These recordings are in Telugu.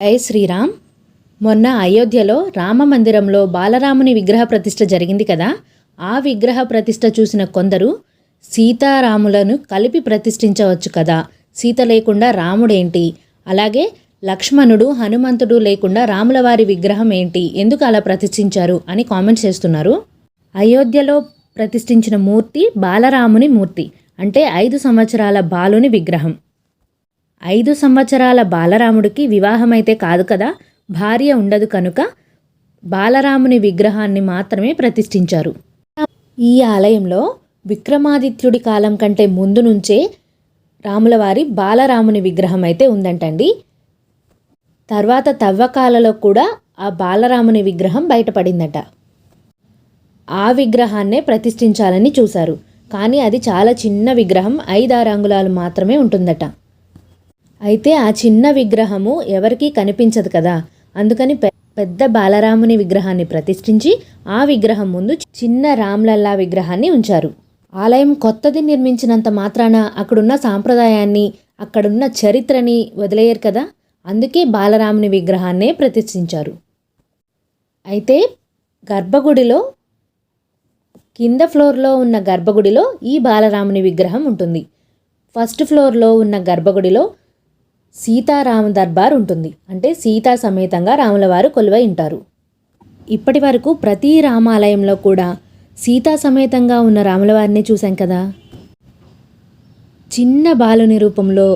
జై శ్రీరామ్ మొన్న అయోధ్యలో రామ మందిరంలో బాలరాముని విగ్రహ ప్రతిష్ఠ జరిగింది కదా ఆ విగ్రహ ప్రతిష్ఠ చూసిన కొందరు సీతారాములను కలిపి ప్రతిష్ఠించవచ్చు కదా సీత లేకుండా రాముడేంటి? అలాగే లక్ష్మణుడు హనుమంతుడు లేకుండా రాముల వారి విగ్రహం ఏంటి? ఎందుకు అలా ప్రతిష్ఠించారు? అని కామెంట్స్ చేస్తున్నారు. అయోధ్యలో ప్రతిష్ఠించిన మూర్తి బాలరాముని మూర్తి అంటే ఐదు సంవత్సరాల బాలుని విగ్రహం. ఐదు సంవత్సరాల బాలరాముడికి వివాహమైతే కాదు కదా? భార్య ఉండదు కనుక బాలరాముని విగ్రహాన్ని మాత్రమే ప్రతిష్ఠించారు. ఈ ఆలయంలో విక్రమాదిత్యుడి కాలం కంటే ముందు నుంచే రాములవారి బాలరాముని విగ్రహం అయితే ఉందంటండి. తర్వాత తవ్వకాలలో కూడా ఆ బాలరాముని విగ్రహం బయటపడిందట. ఆ విగ్రహాన్నే ప్రతిష్ఠించాలని చూశారు. కానీ అది చాలా చిన్న విగ్రహం ఐదారు అంగుళాలు మాత్రమే ఉంటుందట. అయితే ఆ చిన్న విగ్రహము ఎవరికీ కనిపించదు కదా. అందుకని పె- పెద్ద బాలరాముని విగ్రహాన్ని ప్రతిష్ఠించి ఆ విగ్రహం ముందు చిన్న రామ్లల్లా విగ్రహాన్ని ఉంచారు. ఆలయం కొత్తది నిర్మించినంత మాత్రాన అక్కడున్న సాంప్రదాయాన్ని అక్కడున్న చరిత్రని వదిలేయరు కదా. అందుకే బాలరాముని విగ్రహాన్నే ప్రతిష్ఠించారు. అయితే గర్భగుడిలో కింద ఫ్లోర్లో ఉన్న గర్భగుడిలో ఈ బాలరాముని విగ్రహం ఉంటుంది. ఫస్ట్ ఫ్లోర్లో ఉన్న గర్భగుడిలో సీతారామ దర్బార్ ఉంటుంది. అంటే సీతా సమేతంగా రాములవారు కొలువై ఉంటారు. ఇప్పటి వరకు ప్రతి రామాలయంలో కూడా సీతా సమేతంగా ఉన్న రాములవారిని చూశాం కదా. చిన్న బాలుని రూపంలో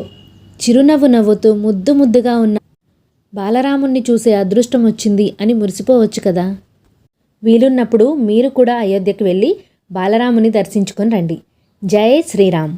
చిరునవ్వు నవ్వుతూ ముద్దు ముద్దుగా ఉన్న బాలరాముణ్ణి చూసే అదృష్టం వచ్చింది అని మురిసిపోవచ్చు కదా. వీలున్నప్పుడు మీరు కూడా అయోధ్యకు వెళ్ళి బాలరాముని దర్శించుకొని రండి. జై శ్రీరామ్.